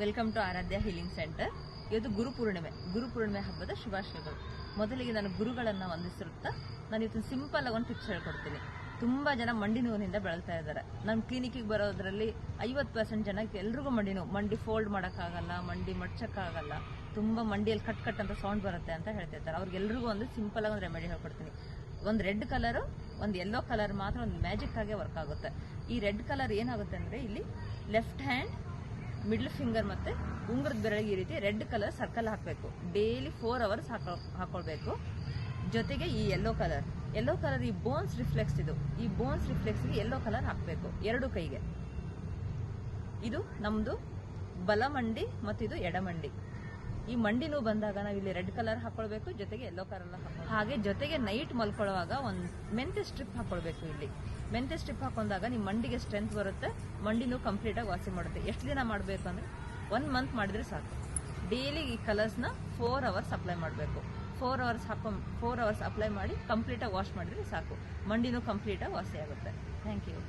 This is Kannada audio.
Welcome to Aradhya healing centre ಇವತ್ತು ಗುರು ಪೂರ್ಣಿಮೆ. ಗುರು ಪೂರ್ಣಿಮೆ ಹಬ್ಬದ ಶುಭಾಶಯಗಳು. ಮೊದಲಿಗೆ ನಾನು ಗುರುಗಳನ್ನ ವಂದಿಸಿರುತ್ತಾ, ನಾನು ಇವತ್ತು ಸಿಂಪಲ್ ಆಗಿ ಒಂದು ಟಿಪ್ಸ್ ಹೇಳ್ಕೊಡ್ತೀನಿ. ತುಂಬಾ ಜನ ಮಂಡಿ ನೋವಿನಿಂದ ಬಳಲ್ತಾ ಇದ್ದಾರೆ. ನಮ್ಮ ಕ್ಲಿನಿಕ್ಗೆ ಬರೋದ್ರಲ್ಲಿ ಐವತ್ತು ಪರ್ಸೆಂಟ್ ಜನಕ್ಕೆ ಎಲ್ರಿಗೂ ಮಂಡಿ ನೋವು. ಮಂಡಿ ಫೋಲ್ಡ್ ಮಾಡೋಕ್ಕಾಗಲ್ಲ, ಮಂಡಿ ಮಡ್ಚಕ್ಕಾಗಲ್ಲ. ತುಂಬಾ ಮಂಡಿಯಲ್ಲಿ ಕಟ್ ಕಟ್ ಅಂತ ಸೌಂಡ್ ಬರುತ್ತೆ ಅಂತ ಹೇಳ್ತಿರ್ತಾರೆ ಅವ್ರಿಗೆಲ್ರಿಗೂ ಒಂದು ಸಿಂಪಲ್ ಆಗಿ ಒಂದು ರೆಮಿಡಿ ಹೇಳ್ಕೊಡ್ತೀನಿ. ಒಂದು ರೆಡ್ ಕಲರ್ ಒಂದು ಯೆಲ್ಲೋ ಕಲರ್ ಮಾತ್ರ ಒಂದು ಮ್ಯಾಜಿಕ್ ಆಗಿ ವರ್ಕ್ ಆಗುತ್ತೆ. ಈ ರೆಡ್ ಕಲರ್ ಏನಾಗುತ್ತೆ ಅಂದ್ರೆ ಇಲ್ಲಿ ಲೆಫ್ಟ್ ಹ್ಯಾಂಡ್ ಮಿಡ್ಲ್ ಫಿಂಗರ್ ಮತ್ತೆ ಉಂಗುರದ ಬೆರಳಿಗೆ ಈ ರೀತಿ ರೆಡ್ ಕಲರ್ ಸರ್ಕಲ್ ಹಾಕಬೇಕು. ಡೈಲಿ ಫೋರ್ ಅವರ್ಸ್ ಹಾಕೋ, ಹಾಕೊಳ್ಬೇಕು. ಜೊತೆಗೆ ಈ ಯೆಲ್ಲೋ ಕಲರ್ ಯೆಲ್ಲೋ ಕಲರ್ ಈ ಬೋನ್ಸ್ ರಿಫ್ಲೆಕ್ಸ್ ಇದು. ಈ ಬೋನ್ಸ್ ರಿಫ್ಲೆಕ್ಸ್ಗೆ ಯೆಲ್ಲೋ ಕಲರ್ ಹಾಕಬೇಕು. ಎರಡು ಕೈಗೆ. ಇದು ನಮ್ಮದು ಬಲಮಂಡಿ ಮತ್ತು ಇದು ಎಡಮಂಡಿ. ಈ ಮಂಡಿ ನೋವು ಬಂದಾಗ ನಾವು ಇಲ್ಲಿ ರೆಡ್ ಕಲರ್ ಹಾಕೊಳ್ಬೇಕು, ಜೊತೆಗೆ ಯೆಲ್ಲೋ ಕಲರ್ ಹಾಗೆ ಜೊತೆಗೆ ನೈಟ್ ಮಲ್ಕೊಳ್ಳುವಾಗ ಒಂದು ಮೆಂತೆ ಸ್ಟ್ರಿಪ್ ಹಾಕೊಳ್ಬೇಕು ಇಲ್ಲಿ. ಮೆಂತೆ ಸ್ಟ್ರಿಪ್ ಹಾಕೊಂಡಾಗ ನಿಮ್ಮ ಮಂಡಿಗೆ ಸ್ಟ್ರೆಂತ್ ಬರುತ್ತೆ, ಮಂಡಿ ನೋವು ಕಂಪ್ಲೀಟ್ ಆಗಿ ವಾಸಿ ಮಾಡುತ್ತೆ. ಎಷ್ಟು ದಿನ ಮಾಡಬೇಕು ಅಂದ್ರೆ ಒನ್ ಮಂತ್ ಮಾಡಿದ್ರೆ ಸಾಕು. ಡೈಲಿ ಈ ಕಲರ್ಸ್ನ ಫೋರ್ ಅವರ್ಸ್ ಅಪ್ಲೈ ಮಾಡಬೇಕು. ಫೋರ್ ಅವರ್ಸ್ ಹಾಕೊ ಫೋರ್ ಅವರ್ಸ್ ಅಪ್ಲೈ ಮಾಡಿ ಕಂಪ್ಲೀಟಾಗಿ ವಾಶ್ ಮಾಡಿದ್ರೆ ಸಾಕು. ಮಂಡಿನೂ ಕಂಪ್ಲೀಟಾಗಿ ವಾಸಿ ಆಗುತ್ತೆ. Thank you